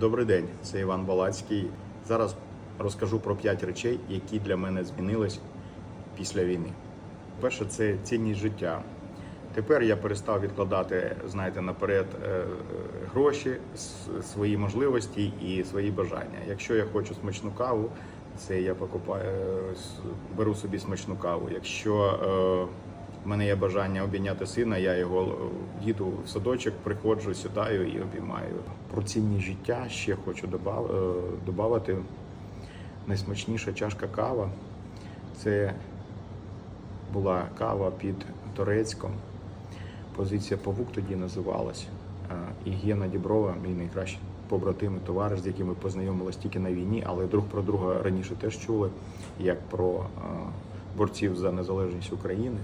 Добрий день, це Іван Балацький. Зараз розкажу про п'ять речей, які для мене змінились після війни. Перше, це цінність життя. Тепер я перестав відкладати, знаєте, наперед е, гроші, свої можливості і свої бажання. Якщо я хочу смачну каву, це я покупаю, е, беру собі смачну каву. Якщо е, в мене є бажання обійняти сина, я його е, їду в садочок, приходжу, сідаю і обіймаю. Про цінність життя ще хочу додати. Найсмачніша чашка кава це була кава під Торецьком. Позиція Павук тоді називалась. Е, І Гена Діброва, мій найкращий побратим і товариш, з яким ми познайомилися тільки на війні, але друг про друга раніше теж чули, як про е, борців за незалежність України.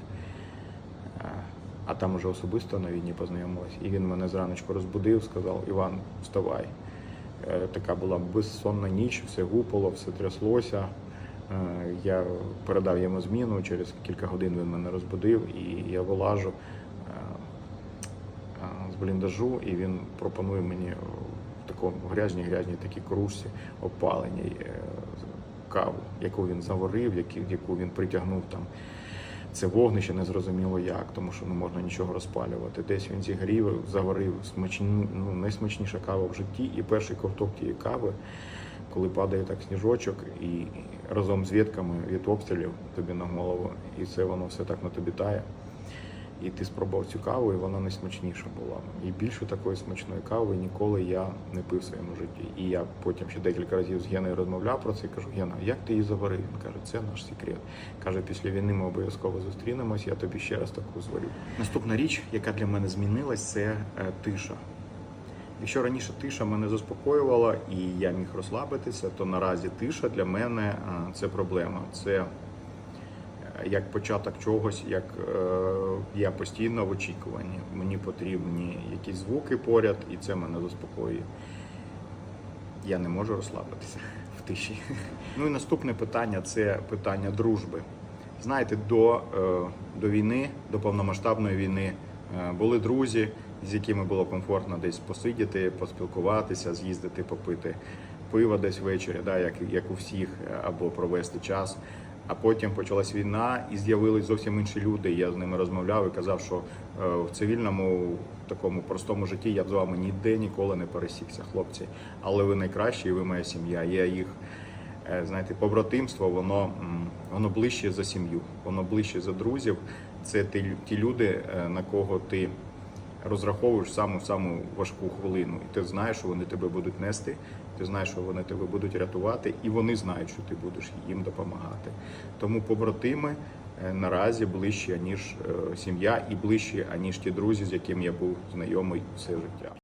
А там уже особисто на війні познайомились. І він мене зраночку розбудив, сказав: Іван, вставай. Е, Така була безсонна ніч, все гупало, все тряслося. Е, Я передав йому зміну, через кілька годин він мене розбудив, і я вилажу е, з бліндажу, і він пропонує мені в такому грязній грязній такій кружці опаленій каву, яку він заварив, яку він притягнув там. Це вогнище не зрозуміло як, тому що не можна нічого розпалювати. Десь він зігрів, заварив смачні, ну, найсмачніша кава в житті. І перший ковток тієї кави, коли падає так сніжочок, і разом з вітками від обстрілів тобі на голову, і це воно все так на тобі тає. І ти спробував цю каву, і вона найсмачніша була. І більше такої смачної кави ніколи я не пив в своєму житті. І я потім ще декілька разів з Геною розмовляв про це і кажу, Гена, як ти її заварив? Він каже, це наш секрет. Каже, після війни ми обов'язково зустрінемось, я тобі ще раз таку зварю. Наступна річ, яка для мене змінилась, це е, тиша. Якщо раніше тиша мене заспокоювала і я міг розслабитися, то наразі тиша для мене е, це проблема. Це як початок чогось, як е, я постійно в очікуванні. Мені потрібні якісь звуки поряд, і це мене заспокоює. Я не можу розслабитися в тиші. Ну і наступне питання це питання дружби. Знаєте, до, е, до війни, до повномасштабної війни е, були друзі, з якими було комфортно десь посидіти, поспілкуватися, з'їздити, попити пиво десь ввечері, да, як, як у всіх, або провести час. А потім почалась війна і з'явились зовсім інші люди. Я з ними розмовляв і казав, що е, в цивільному такому простому житті я б з вами ніде ніколи не пересікся, хлопці. Але ви найкращі, і ви моя сім'я. Я їх е, знаєте, побратимство, воно, воно ближче за сім'ю, воно ближче за друзів. Це ті, ті люди, е, на кого ти розраховуєш саму саму важку хвилину. І ти знаєш, що вони тебе будуть нести, ти знаєш, що вони тебе будуть рятувати, і вони знають, що ти будеш їм допомагати. Тому побратими е, наразі ближче, ніж е, сім'я, і ближче, аніж ті друзі, з якими я був знайомий все життя.